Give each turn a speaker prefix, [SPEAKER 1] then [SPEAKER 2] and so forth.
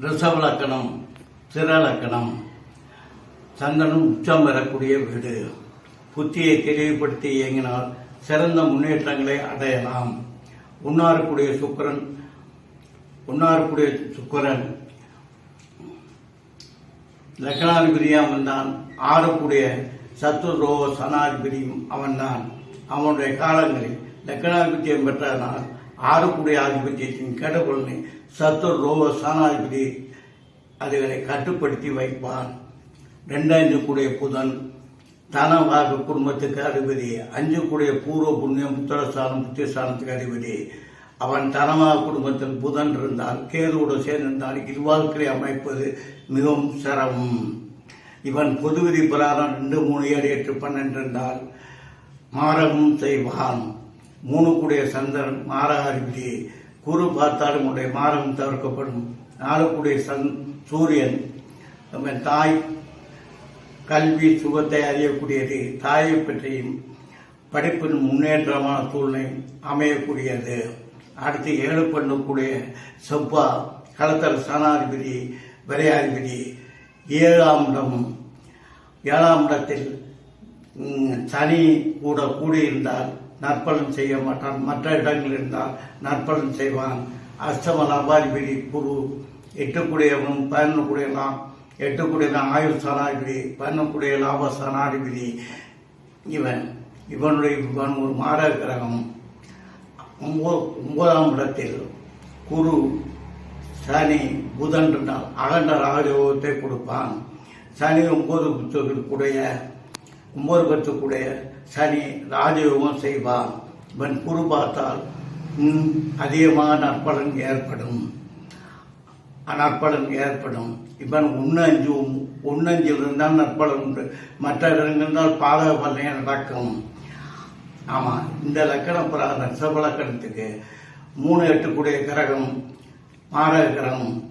[SPEAKER 1] ரிஷபலக்கணம் சிறலக்கணம் சந்தனம் உச்சம் பெறக்கூடிய வீடு. புத்தியை தெளிவுபடுத்தி இயங்கினால் சிறந்த முன்னேற்றங்களை அடையலாம். உண்ணாரக்கூடிய சுக்கரன் உண்ணாரக்கூடிய சுக்கிரன். லக்னாதிபதியும் அவன்தான் ஆடக்கூடிய சத்துரோ சனாதிபதியும் அவன்தான். அவனுடைய காலங்களில் லக்னாதிபத்தியம் பெற்றதனால் ஆடக்கூடிய ஆதிபத்தியத்தின் கெடுபொருளை சத்துர் ரோக சாணாதிபதி அதுகளை கட்டுப்படுத்தி வைப்பான் ரெண்டாயிரத்து கூடிய புதன் தனவாக குடும்பத்துக்கு அதிபதி அஞ்சு கூடிய பூர்வ புண்ணியம் புத்திரஸ்தானம் புத்திரஸ்தானத்துக்கு அதிபதி. அவன் தனமாக குடும்பத்தில் புதன் இருந்தால் கேதுவோடு சேர்ந்திருந்தால் இல்வாழ்க்கை அமைப்பது மிகவும் சிரமம். இவன் பொதுவிதி பிரகாரம் ரெண்டு மூணு ஏழு எட்டு பன்னெண்டு இருந்தால் மாறவும் செய்வான். மூணு கூடிய சந்திரன் மாரகாதிபதி குரு பார்த்தாலும் உடைய மாறம் தவிர்க்கப்படும். நாலு கூடிய சந் சூரியன் நம்ம தாய் கல்வி சுகத்தை அறியக்கூடியது தாயை பற்றியும் படிப்பின் முன்னேற்றமான சூழ்நிலை அமையக்கூடியது. அடுத்து ஏழு பண்ணக்கூடிய செவ்வா களத்தல் சனாதிபதி விரையாதிபதி. ஏழாம் இடம் ஏழாம் இடத்தில் சனி கூட கூடியிருந்தால் நற்பலன் செய்ய மாட்டான். மற்ற இடங்கள் இருந்தால் நற்பலன் செய்வான். அஷ்டம லாபாதிபதி குரு எட்டுக்குடையவனும் எல்லாம் எட்டுக்குடைய ஆயுள் சனாதிபதி பயணக்கூடிய லாப சனாதிபதி இவன். இவனுடைய இவன் ஒரு மார கிரகம். ஒம்போ ஒன்பதாம் இடத்தில் குரு சனி புதன் இருந்தால் அகண்ட ராஜயோகத்தை கொடுப்பான். சனி ஒன்பது புத்தகத்துக்குடைய ஒன்பது சனி ராஜயோகம் செய்வான். இவன் குரு பார்த்தால் ம், அதிகமாக நற்பலன் ஏற்படும். நற்பலன் ஏற்படும். இவன் உன்னஞ்சு உன்னஞ்சில் இருந்தால் நற்பலன் உண்டு. மற்ற இடங்கள் பாதக பலனே நடக்கும். ஆமாம் இந்த லக்கண பிரகாரம் ரிஷப மூணு எட்டுக்குடைய கிரகம் மாரக கிரகம்.